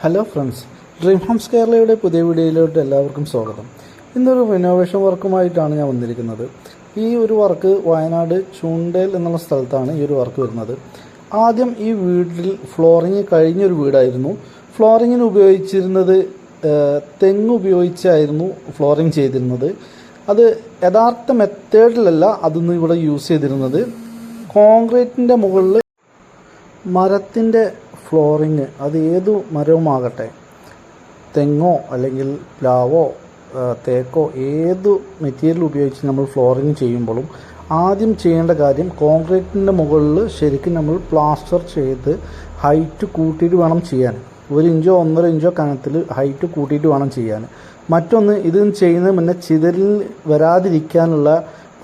Hello friends dream Holmes കേരളയുടെ പുതിയ വീഡിയോയിലോട്ട് എല്ലാവർക്കും സ്വാഗതം. ഇന്നൊരു റിനോവേഷൻ വർക്കുമായിട്ടാണ് ഞാൻ വന്നിരിക്കുന്നത്. ഈ ഒരു വർക്ക് വയനാട് ചൂണ്ടേൽ എന്നുള്ള സ്ഥലത്താണ് ഈ ഒരു വർക്ക് വരുന്നത്. ആദ്യം ഈ വീട്ടിൽ ഫ്ലോറിങ് കഴിഞ്ഞൊരു വീടായിരുന്നു. ഫ്ലോറിങ്ങിന് ഉപയോഗിച്ചിരുന്നത് തെങ്ങ് ഉപയോഗിച്ചായിരുന്നു ഫ്ലോറിങ് ചെയ്തിരുന്നത്. അത് യഥാർത്ഥ മെത്തേഡിലല്ല അതൊന്നും ഇവിടെ യൂസ് ചെയ്തിരുന്നത്. കോൺക്രീറ്റിന്റെ മുകളിൽ മരത്തിന്റെ ഫ്ലോറിങ് അത് ഏതു മരവുമാകട്ടെ തെങ്ങോ അല്ലെങ്കിൽ പ്ലാവോ തേക്കോ ഏത് മെറ്റീരിയൽ ഉപയോഗിച്ച് നമ്മൾ ഫ്ലോറിങ് ചെയ്യുമ്പോഴും ആദ്യം ചെയ്യേണ്ട കാര്യം കോൺക്രീറ്റിന്റെ മുകളിൽ ശരിക്കും നമ്മൾ പ്ലാസ്റ്റർ ചെയ്ത് ഹൈറ്റ് കൂട്ടിയിട്ട് വേണം ചെയ്യാൻ. ഒരു ഇഞ്ചോ ഒന്നര ഇഞ്ചോ കനത്തിൽ ഹൈറ്റ് കൂട്ടിയിട്ട് വേണം ചെയ്യാൻ. മറ്റൊന്ന് ഇത് ചെയ്യുന്നതിന് മുന്നേ ചിതലിൽ വരാതിരിക്കാനുള്ള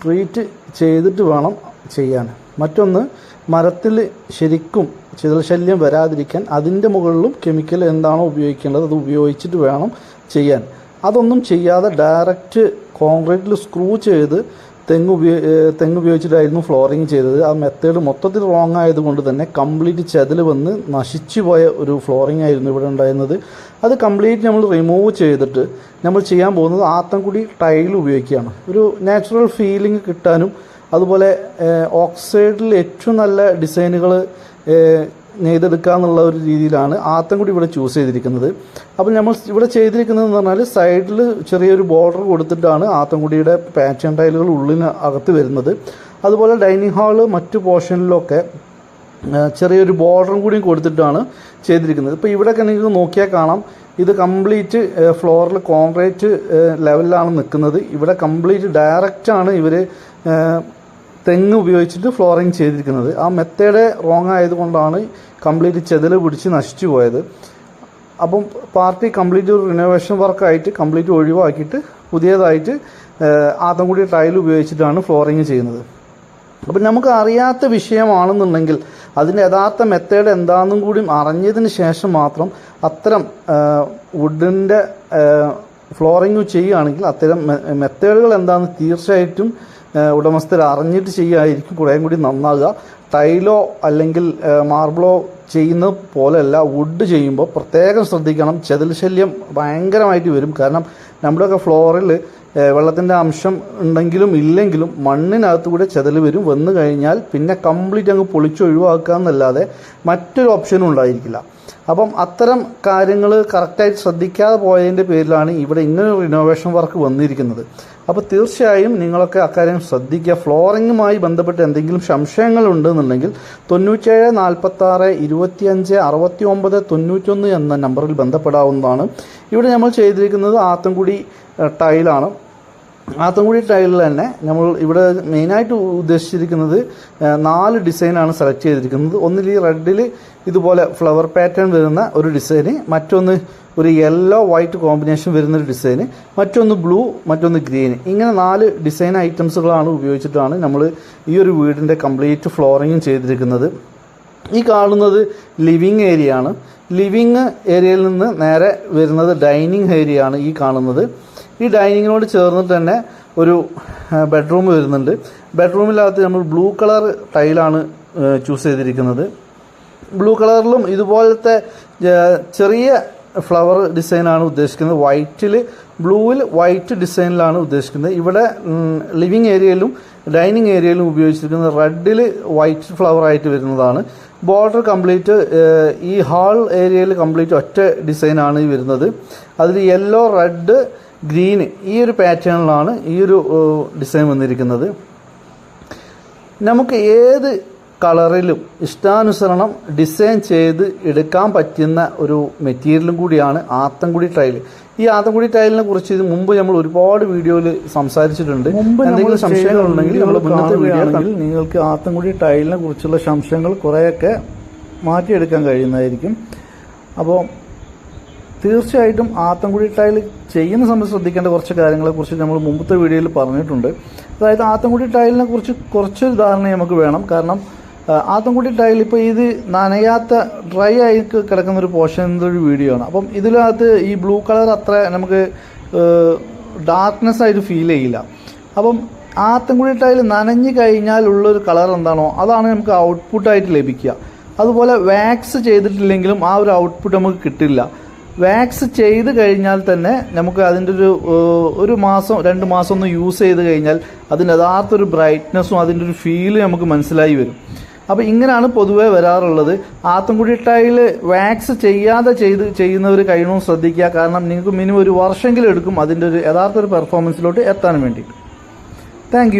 ട്രീറ്റ് ചെയ്തിട്ട് വേണം ചെയ്യാൻ. മറ്റൊന്ന് മരത്തിൽ ശരിക്കും ചിതൽ ശല്യം വരാതിരിക്കാൻ അതിന്റെ മുകളിലും കെമിക്കൽ എന്താണോ ഉപയോഗിക്കേണ്ടത് അത് ഉപയോഗിച്ചിട്ട് വേണം ചെയ്യാൻ. അതൊന്നും ചെയ്യാതെ ഡയറക്റ്റ് കോൺക്രീറ്റിൽ സ്ക്രൂ ചെയ്ത് തെങ്ങ് ഉപയോഗി തെങ്ങ് ഉപയോഗിച്ചിട്ടായിരുന്നു ഫ്ലോറിങ് ചെയ്തത്. ആ മെത്തേഡ് മൊത്തത്തിൽ റോങ് ആയതുകൊണ്ട് തന്നെ കംപ്ലീറ്റ് ചതിൽ വന്ന് നശിച്ചു പോയ ഒരു ഫ്ലോറിങ് ആയിരുന്നു ഇവിടെ ഉണ്ടായിരുന്നത്. അത് കംപ്ലീറ്റ് നമ്മൾ റിമൂവ് ചെയ്തിട്ട് നമ്മൾ ചെയ്യാൻ പോകുന്നത് ആത്തൻകുടി ടൈൽ ഉപയോഗിക്കുകയാണ്. ഒരു നാച്ചുറൽ ഫീലിംഗ് കിട്ടാനും അതുപോലെ ഓക്സൈഡിൽ ഏറ്റവും നല്ല ഡിസൈനുകൾ നെയ്തെടുക്കുക എന്നുള്ള ഒരു രീതിയിലാണ് ആത്തൻകുടി ഇവിടെ ചൂസ് ചെയ്തിരിക്കുന്നത്. അപ്പോൾ നമ്മൾ ഇവിടെ ചെയ്തിരിക്കുന്നത് എന്ന് പറഞ്ഞാൽ സൈഡിൽ ചെറിയൊരു ബോർഡർ കൊടുത്തിട്ടാണ് ആത്തൻകുടിയുടെ പാറ്റേൺ ടൈലുകൾ ഉള്ളിന് അകത്ത് വരുന്നത്. അതുപോലെ ഡൈനിങ് ഹാൾ മറ്റു പോർഷനിലൊക്കെ ചെറിയൊരു ബോർഡറും കൂടി കൊടുത്തിട്ടാണ് ചെയ്തിരിക്കുന്നത്. ഇപ്പോൾ ഇവിടെയൊക്കെ നിങ്ങൾക്ക് നോക്കിയാൽ കാണാം. ഇത് കംപ്ലീറ്റ് ഫ്ലോറിൽ കോൺക്രീറ്റ് ലെവലിലാണ് നിൽക്കുന്നത്. ഇവിടെ കംപ്ലീറ്റ് ഡയറക്റ്റാണ് ഇവർ തെങ്ങ് ഉപയോഗിച്ചിട്ട് ഫ്ലോറിങ് ചെയ്തിരിക്കുന്നത്. ആ മെത്തേഡ് റോങ് ആയതുകൊണ്ടാണ് കംപ്ലീറ്റ് ചെതൽ പിടിച്ച് നശിച്ചു പോയത്. അപ്പം പാർട്ടി കംപ്ലീറ്റ് ഒരു റിനോവേഷൻ വർക്കായിട്ട് കംപ്ലീറ്റ് ഒഴിവാക്കിയിട്ട് പുതിയതായിട്ട് ആത്തൻകുടി ടൈൽ ഉപയോഗിച്ചിട്ടാണ് ഫ്ലോറിങ് ചെയ്യുന്നത്. അപ്പം നമുക്ക് അറിയാത്ത വിഷയമാണെന്നുണ്ടെങ്കിൽ അതിന്റെ യഥാർത്ഥ മെത്തേഡ് എന്താണെന്നും കൂടി അറിഞ്ഞതിന് ശേഷം മാത്രം അത്തരം വുഡിന്റെ ഫ്ലോറിങ് ചെയ്യുകയാണെങ്കിൽ അത്തരം മെത്തേഡുകൾ എന്താണെന്ന് തീർച്ചയായിട്ടും ഉടമസ്ഥർ അറിഞ്ഞിട്ട് ചെയ്യുകയായിരിക്കും കുറേ കൂടി നന്നാകുക. ടൈലോ അല്ലെങ്കിൽ മാർബിളോ ചെയ്യുന്ന പോലെയല്ല വുഡ് ചെയ്യുമ്പോൾ പ്രത്യേകം ശ്രദ്ധിക്കണം. ചെതൽ ശല്യം ഭയങ്കരമായിട്ട് വരും. കാരണം നമ്മുടെയൊക്കെ ഫ്ലോറിൽ വെള്ളത്തിന്റെ അംശം ഉണ്ടെങ്കിലും ഇല്ലെങ്കിലും മണ്ണിനകത്ത് കൂടെ ചെതൽ വരും. വന്നു കഴിഞ്ഞാൽ പിന്നെ കംപ്ലീറ്റ് അങ്ങ് പൊളിച്ചൊഴിവാക്കുക എന്നല്ലാതെ മറ്റൊരു ഓപ്ഷനും ഉണ്ടായിരിക്കില്ല. അപ്പം അത്തരം കാര്യങ്ങൾ കറക്റ്റായിട്ട് ശ്രദ്ധിക്കാതെ പോയതിന്റെ പേരിലാണ് ഇവിടെ ഇങ്ങനെ ഒരു റിനോവേഷൻ വർക്ക് വന്നിരിക്കുന്നത്. അപ്പോൾ തീർച്ചയായും നിങ്ങളൊക്കെ അക്കാര്യം ശ്രദ്ധിക്കുക. ഫ്ലോറിങ്ങുമായി ബന്ധപ്പെട്ട് എന്തെങ്കിലും സംശയങ്ങൾ ഉണ്ടെന്നുണ്ടെങ്കിൽ തൊണ്ണൂറ്റേഴ് നാൽപ്പത്തി ആറ് ഇരുപത്തിയഞ്ച് അറുപത്തി ഒമ്പത് തൊണ്ണൂറ്റൊന്ന് എന്ന നമ്പറിൽ ബന്ധപ്പെടാവുന്നതാണ്. ഇവിടെ നമ്മൾ ചെയ്തിരിക്കുന്നത് ആത്തൻകുടി ടൈലാണ്. ആത്തൻകുടി ടൈലിൽ തന്നെ നമ്മൾ ഇവിടെ മെയിനായിട്ട് ഉദ്ദേശിച്ചിരിക്കുന്നത് നാല് ഡിസൈനാണ് സെലക്ട് ചെയ്തിരിക്കുന്നത്. ഒന്നിൽ ഈ റെഡിൽ ഇതുപോലെ ഫ്ലവർ പാറ്റേൺ വരുന്ന ഒരു ഡിസൈന് മറ്റൊന്ന് ഒരു യെല്ലോ വൈറ്റ് കോമ്പിനേഷൻ വരുന്ന ഒരു ഡിസൈന് മറ്റൊന്ന് ബ്ലൂ മറ്റൊന്ന് ഗ്രീൻ ഇങ്ങനെ നാല് ഡിസൈൻ ഐറ്റംസുകളാണ് ഉപയോഗിച്ചിട്ടാണ് നമ്മൾ ഈ ഒരു വീടിന്റെ കംപ്ലീറ്റ് ഫ്ലോറിങ്ങും ചെയ്തിരിക്കുന്നത്. ഈ കാണുന്നത് ലിവിങ് ഏരിയ ആണ്. ലിവിങ് ഏരിയയിൽ നിന്ന് നേരെ വരുന്നത് ഡൈനിങ് ഏരിയ ആണ് ഈ കാണുന്നത്. ഈ ഡൈനിങ്ങിനോട് ചേർന്നിട്ട് തന്നെ ഒരു ബെഡ്റൂം വരുന്നുണ്ട്. ബെഡ്റൂമിനകത്ത് നമ്മൾ ബ്ലൂ കളർ ടൈലാണ് ചൂസ് ചെയ്തിരിക്കുന്നത്. ബ്ലൂ കളറിലും ഇതുപോലത്തെ ചെറിയ ഫ്ലവർ ഡിസൈനാണ് ഉദ്ദേശിക്കുന്നത്. വൈറ്റിൽ ബ്ലൂവിൽ വൈറ്റ് ഡിസൈനിലാണ് ഉദ്ദേശിക്കുന്നത്. ഇവിടെ ലിവിങ് ഏരിയയിലും ഡൈനിങ് ഏരിയയിലും ഉപയോഗിച്ചിരിക്കുന്നത് റെഡിൽ വൈറ്റ് ഫ്ലവർ ആയിട്ട് വരുന്നതാണ്. ബോർഡർ കംപ്ലീറ്റ് ഈ ഹാൾ ഏരിയയിൽ കംപ്ലീറ്റ് ഒറ്റ ഡിസൈനാണ് വരുന്നത്. അതിൽ യെല്ലോ റെഡ് ഗ്രീന് ഈ ഒരു പാറ്റേണിലാണ് ഈ ഒരു ഡിസൈൻ വന്നിരിക്കുന്നത്. നമുക്ക് ഏത് കളറിലും ഇഷ്ടാനുസരണം ഡിസൈൻ ചെയ്ത് എടുക്കാൻ പറ്റുന്ന ഒരു മെറ്റീരിയലും കൂടിയാണ് ആത്തൻകുടി ടൈൽ ഈ ആത്തൻകുടി ടൈലിനെ കുറിച്ച് ഇത് മുമ്പ് നമ്മൾ ഒരുപാട് വീഡിയോയിൽ സംസാരിച്ചിട്ടുണ്ട്. എന്തെങ്കിലും സംശയങ്ങളുണ്ടെങ്കിൽ നമ്മൾ മുന്നത്തെ വീഡിയോ നിങ്ങൾക്ക് ആത്തൻകുടി ടൈലിനെ കുറിച്ചുള്ള സംശയങ്ങൾ കുറേയൊക്കെ മാറ്റിയെടുക്കാൻ കഴിയുന്നതായിരിക്കും. അപ്പോൾ തീർച്ചയായിട്ടും ആത്തൻകുടി ടൈൽ ചെയ്യുന്ന സമയത്ത് ശ്രദ്ധിക്കേണ്ട കുറച്ച് കാര്യങ്ങളെ കുറിച്ച് നമ്മൾ മുമ്പത്തെ വീഡിയോയിൽ പറഞ്ഞിട്ടുണ്ട്. അതായത് ആത്തൻകുടി ടൈലിനെ കുറിച്ച് കുറച്ച് ധാരണ നമുക്ക് വേണം. കാരണം ആത്തംകുടി ടൈൽ ഇപ്പോൾ ഇത് നനയാത്ത ഡ്രൈ ആയി കിടക്കുന്ന ഒരു പോർഷന്റെ ഒരു വീഡിയോ ആണ്. അപ്പം ഇതിനകത്ത് ഈ ബ്ലൂ കളർ അത്ര നമുക്ക് ഡാർക്ക്നെസ് ആയിട്ട് ഫീൽ ചെയ്യില്ല. അപ്പം ആത്തൻകുടി ടൈൽ നനഞ്ഞു കഴിഞ്ഞാൽ ഉള്ളൊരു കളർ എന്താണോ അതാണ് നമുക്ക് ഔട്ട്പുട്ടായിട്ട് ലഭിക്കുക. അതുപോലെ വാക്സ് ചെയ്തിട്ടില്ലെങ്കിലും ആ ഒരു ഔട്ട്പുട്ട് നമുക്ക് കിട്ടില്ല. വാക്സ് ചെയ്ത് കഴിഞ്ഞാൽ തന്നെ നമുക്ക് അതിന്റെ ഒരു ഒരു മാസം രണ്ട് മാസം ഒന്ന് യൂസ് ചെയ്ത് കഴിഞ്ഞാൽ അതിന്റെ യഥാർത്ഥ ഒരു ബ്രൈറ്റ്നസ്സും അതിന്റെ ഒരു ഫീൽ നമുക്ക് മനസ്സിലായി വരും. അപ്പോൾ ഇങ്ങനെയാണ് പൊതുവേ വരാറുള്ളത്. ആത്തൻകുടി ടൈൽ വാക്സ് ചെയ്യാതെ ചെയ്ത് ചെയ്യുന്നവർ കഴിയണം ശ്രദ്ധിക്കുക. കാരണം നിങ്ങൾക്ക് മിനിമം ഒരു വർഷമെങ്കിലും എടുക്കും അതിന്റെ ഒരു യഥാർത്ഥ ഒരു പെർഫോമൻസിലോട്ട് എത്താൻ വേണ്ടിയിട്ട് താങ്ക്